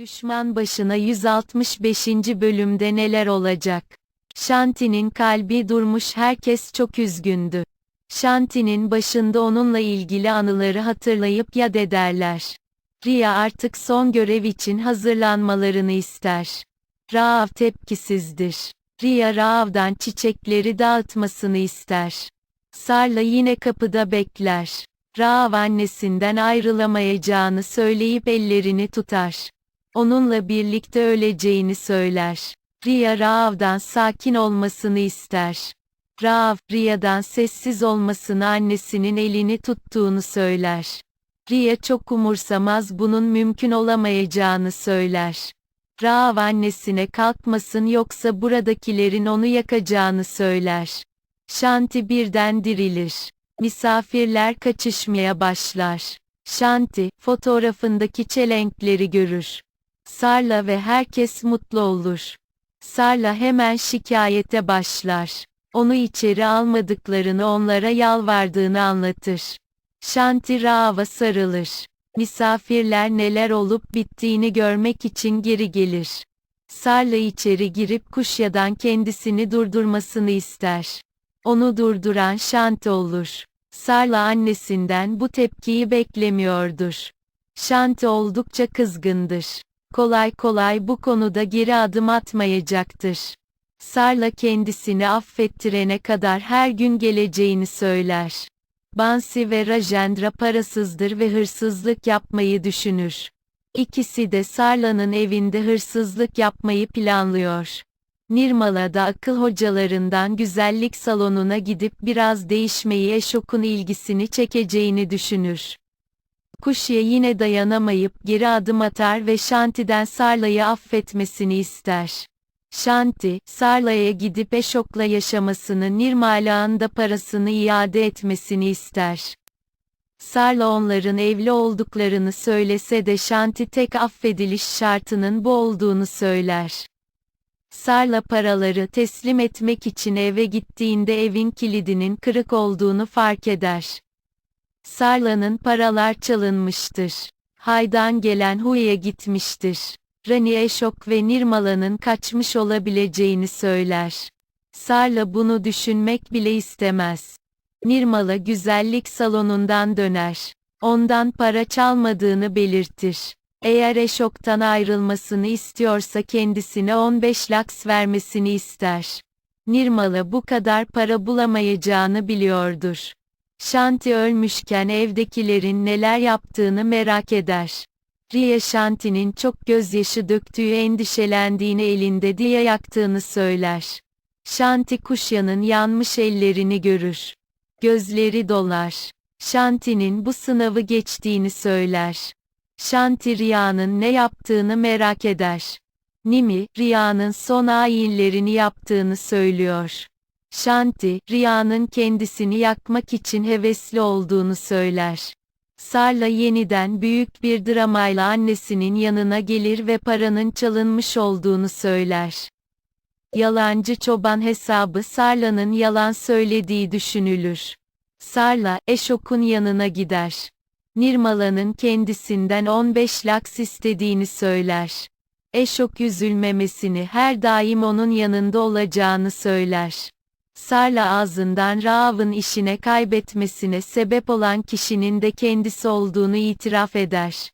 Düşman başına 165. bölümde neler olacak? Shanti'nin kalbi durmuş herkes çok üzgündü. Shanti'nin başında onunla ilgili anıları hatırlayıp yad ederler. Ria artık son görev için hazırlanmalarını ister. Raav tepkisizdir. Ria Raav'dan çiçekleri dağıtmasını ister. Sarla yine kapıda bekler. Raav annesinden ayrılamayacağını söyleyip ellerini tutar. Onunla birlikte öleceğini söyler. Ria Raav'dan sakin olmasını ister. Raav, Ria'dan sessiz olmasını annesinin elini tuttuğunu söyler. Ria çok umursamaz bunun mümkün olamayacağını söyler. Raav annesine kalkmasın yoksa buradakilerin onu yakacağını söyler. Shanti birden dirilir. Misafirler kaçışmaya başlar. Shanti, fotoğrafındaki çelenkleri görür. Sarla ve herkes mutlu olur. Sarla hemen şikayete başlar. Onu içeri almadıklarını onlara yalvardığını anlatır. Shanti Raav'a sarılır. Misafirler neler olup bittiğini görmek için geri gelir. Sarla içeri girip Kuşya'dan kendisini durdurmasını ister. Onu durduran Shanti olur. Sarla annesinden bu tepkiyi beklemiyordur. Shanti oldukça kızgındır. Kolay kolay bu konuda geri adım atmayacaktır. Sarla kendisini affettirene kadar her gün geleceğini söyler. Bansi ve Rajendra parasızdır ve hırsızlık yapmayı düşünür. İkisi de Sarla'nın evinde hırsızlık yapmayı planlıyor. Nirmala da akıl hocalarından güzellik salonuna gidip biraz değişmeyi Eşok'un ilgisini çekeceğini düşünür. Kuşya yine dayanamayıp geri adım atar ve Shanti'den Sarla'yı affetmesini ister. Shanti, Sarla'ya gidip Eşok'la yaşamasını Nirmala'nın da parasını iade etmesini ister. Sarla onların evli olduklarını söylese de Shanti tek affediliş şartının bu olduğunu söyler. Sarla paraları teslim etmek için eve gittiğinde evin kilidinin kırık olduğunu fark eder. Sarla'nın paralar çalınmıştır. Haydan gelen Hu'ya gitmiştir. Rani Eşok ve Nirmala'nın kaçmış olabileceğini söyler. Sarla bunu düşünmek bile istemez. Nirmala güzellik salonundan döner. Ondan para çalmadığını belirtir. Eğer Eşok'tan ayrılmasını istiyorsa kendisine 15 laks vermesini ister. Nirmala bu kadar para bulamayacağını biliyordur. Shanti ölmüşken evdekilerin neler yaptığını merak eder. Riya Shanti'nin çok gözyaşı döktüğü endişelendiğini elinde diye yaktığını söyler. Shanti Kuşya'nın yanmış ellerini görür. Gözleri dolar. Shanti'nin bu sınavı geçtiğini söyler. Shanti Riya'nın ne yaptığını merak eder. Nimi, Riya'nın son ayinlerini yaptığını söylüyor. Shanti, Riya'nın kendisini yakmak için hevesli olduğunu söyler. Sarla yeniden büyük bir dramayla annesinin yanına gelir ve paranın çalınmış olduğunu söyler. Yalancı çoban hesabı Sarla'nın yalan söylediği düşünülür. Sarla, Eşok'un yanına gider. Nirmala'nın kendisinden 15 laks istediğini söyler. Eşok üzülmemesini her daim onun yanında olacağını söyler. Sarla ağzından Raav'ın işine kaybetmesine sebep olan kişinin de kendisi olduğunu itiraf eder.